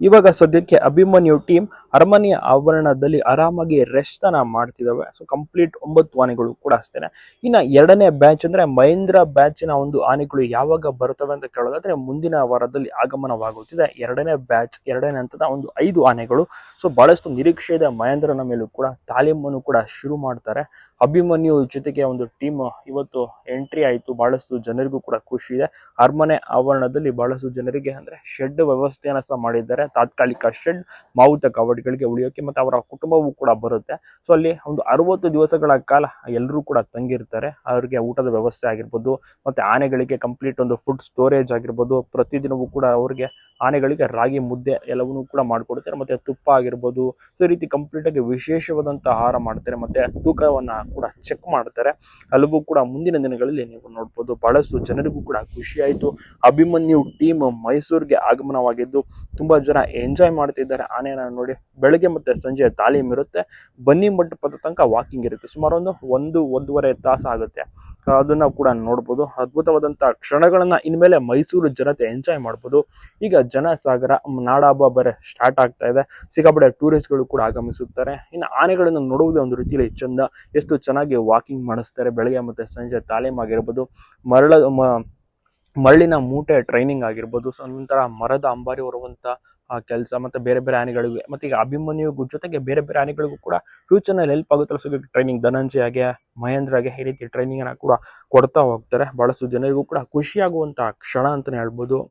ಇವಾಗ ಸದ್ಯಕ್ಕೆ ಅಭಿಮನ್ಯು ಟೀಮ್ ಅರಮನೆಯ ಆವರಣದಲ್ಲಿ ಆರಾಮಾಗಿ ರೆಸ್ಟ್ ಅನ್ನ ಮಾಡ್ತಿದ್ದಾವೆ ಸೊ ಕಂಪ್ಲೀಟ್ ಒಂಬತ್ತು ಆನೆಗಳು ಕೂಡ ಅಷ್ಟೇನೆ. ಇನ್ನ ಎರಡನೇ ಬ್ಯಾಚ್ ಅಂದ್ರೆ ಮಹೇಂದ್ರ ಬ್ಯಾಚಿನ ಒಂದು ಆನೆಗಳು ಯಾವಾಗ ಬರ್ತವೆ ಅಂತ ಕೇಳೋದಾದ್ರೆ ಮುಂದಿನ ವಾರದಲ್ಲಿ ಆಗಮನವಾಗುತ್ತಿದೆ. ಎರಡನೇ ಬ್ಯಾಚ್ ಎರಡನೇ ಹಂತದ ಒಂದು ಐದು ಆನೆಗಳು. ಸೊ ಬಹಳಷ್ಟು ನಿರೀಕ್ಷೆ ಇದೆ ಮಹೇಂದ್ರನ ಮೇಲೂ ಕೂಡ, ತಾಲೀಮನ್ನು ಕೂಡ ಶುರು ಮಾಡ್ತಾರೆ. ಅಭಿಮನ್ಯು ಜೊತೆಗೆ ಒಂದು ಟೀಮ್ ಇವತ್ತು ಎಂಟ್ರಿ ಆಯಿತು. ಬಹಳಷ್ಟು ಜನರಿಗೂ ಕೂಡ ಖುಷಿ ಇದೆ. ಅರಮನೆ ಆವರಣದಲ್ಲಿ ಬಹಳಷ್ಟು ಜನರಿಗೆ ಅಂದ್ರೆ ಶೆಡ್ ವ್ಯವಸ್ಥೆಯನ್ನ ಸಹ ಮಾಡಿದ್ದಾರೆ. ತಾತ್ಕಾಲಿಕ ಶೆಡ್ ಮಾವುತ ಕವಡಿಗಳಿಗೆ ಉಳಿಯೋಕೆ ಮತ್ತೆ ಅವರ ಕುಟುಂಬವೂ ಕೂಡ ಬರುತ್ತೆ. ಸೊ ಅಲ್ಲಿ ಒಂದು ಅರವತ್ತು ದಿವಸಗಳ ಕಾಲ ಎಲ್ಲರೂ ಕೂಡ ತಂಗಿರ್ತಾರೆ. ಅವರಿಗೆ ಊಟದ ವ್ಯವಸ್ಥೆ ಆಗಿರ್ಬೋದು, ಮತ್ತೆ ಆನೆಗಳಿಗೆ ಕಂಪ್ಲೀಟ್ ಒಂದು ಫುಡ್ ಸ್ಟೋರೇಜ್ ಆಗಿರ್ಬೋದು, ಪ್ರತಿದಿನವೂ ಕೂಡ ಅವರಿಗೆ ಆನೆಗಳಿಗೆ ರಾಗಿ, ಮುದ್ದೆ ಎಲ್ಲವನ್ನೂ ಕೂಡ ಮಾಡಿಕೊಡ್ತಾರೆ. ಮತ್ತೆ ತುಪ್ಪ ಆಗಿರ್ಬೋದು, ಸೊ ಈ ರೀತಿ ಕಂಪ್ಲೀಟ್ ಆಗಿ ವಿಶೇಷವಾದಂತ ಆಹಾರ ಮಾಡ್ತಾರೆ. ಮತ್ತೆ ತೂಕವನ್ನ ಕೂಡ ಚೆಕ್ ಮಾಡ್ತಾರೆ. ಅಲ್ಲಿಗೂ ಕೂಡ ಮುಂದಿನ ದಿನಗಳಲ್ಲಿ ನೀವು ನೋಡ್ಬೋದು. ಬಹಳಷ್ಟು ಜನರಿಗೂ ಕೂಡ ಖುಷಿ ಆಯಿತು ಅಭಿಮನ್ಯು ಟೀಮ್ ಮೈಸೂರಿಗೆ ಆಗಮನವಾಗಿದ್ದು ತುಂಬಾ ಜನ ಎಂಜಾಯ್ ಮಾಡ್ತಿದ್ದಾರೆ. ಆನೆಯನ್ನು ನೋಡಿ ಬೆಳಗ್ಗೆ ಮತ್ತೆ ಸಂಜೆ ತಾಲೀಮ್ ಇರುತ್ತೆ. ಬನ್ನಿ ಮಂಟಪದ ತನಕ ವಾಕಿಂಗ್ ಇರುತ್ತೆ. ಸುಮಾರು ಒಂದು ಒಂದು, ಒಂದೂವರೆ ತಾಸು ಆಗುತ್ತೆ. ಅದನ್ನ ಕೂಡ ನೋಡ್ಬೋದು. ಅದ್ಭುತವಾದಂತ ಕ್ಷಣಗಳನ್ನ ಇನ್ಮೇಲೆ ಮೈಸೂರು ಜನತೆ ಎಂಜಾಯ್ ಮಾಡ್ಬೋದು. ಈಗ ಜನಸಾಗರ ನಾಡಹಬ್ಬ ಬೇರೆ ಸ್ಟಾರ್ಟ್ ಆಗ್ತಾ ಇದೆ. ಸಿಕ್ಕಾಪಟ್ಟೆ ಟೂರಿಸ್ಟ್ಗಳು ಕೂಡ ಆಗಮಿಸುತ್ತಾರೆ. ಇನ್ನು ಆನೆಗಳನ್ನು ನೋಡುವುದೇ ಒಂದು ರೀತಿಯಲ್ಲಿ ಚಂದ. ಎಷ್ಟು ಚೆನ್ನಾಗಿ ವಾಕಿಂಗ್ ಮಾಡಿಸ್ತಾರೆ. ಬೆಳಗ್ಗೆ ಮತ್ತೆ ಸಂಜೆ ತಾಲೀಮ್ ಆಗಿರ್ಬೋದು. ಮರಳ ಮರಳಿನ ಮೂಟೆ ಟ್ರೈನಿಂಗ್ ಆಗಿರ್ಬೋದು. ಸೊ ನಂತರ ಮರದ ಅಂಬಾರಿ ಹೊರುವಂತ ಕೆಲಸ ಮತ್ತೆ ಬೇರೆ ಬೇರೆ ಆನೆಗಳಿಗೆ, ಮತ್ತೆ ಈಗ ಅಭಿಮನ್ಯು ಜೊತೆಗೆ ಬೇರೆ ಬೇರೆ ಆನೆಗಳಿಗೂ ಕೂಡ ಫ್ಯೂಚರ್ನಲ್ಲಿ ಹೆಲ್ಪ್ ಆಗುತ್ತಲ್ಲ. ಸೊ ಟ್ರೈನಿಂಗ್ ಧನಂಜಯಗೆ ಮಹೇಂದ್ರಗೆ ಈ ರೀತಿ ಟ್ರೈನಿಂಗ್ ಅನ್ನ ಕೂಡ ಕೊಡ್ತಾ ಹೋಗ್ತಾರೆ. ಬಹಳಷ್ಟು ಜನರಿಗೂ ಕೂಡ ಖುಷಿಯಾಗುವಂಥ ಕ್ಷಣ ಅಂತಲೇ ಹೇಳ್ಬೋದು.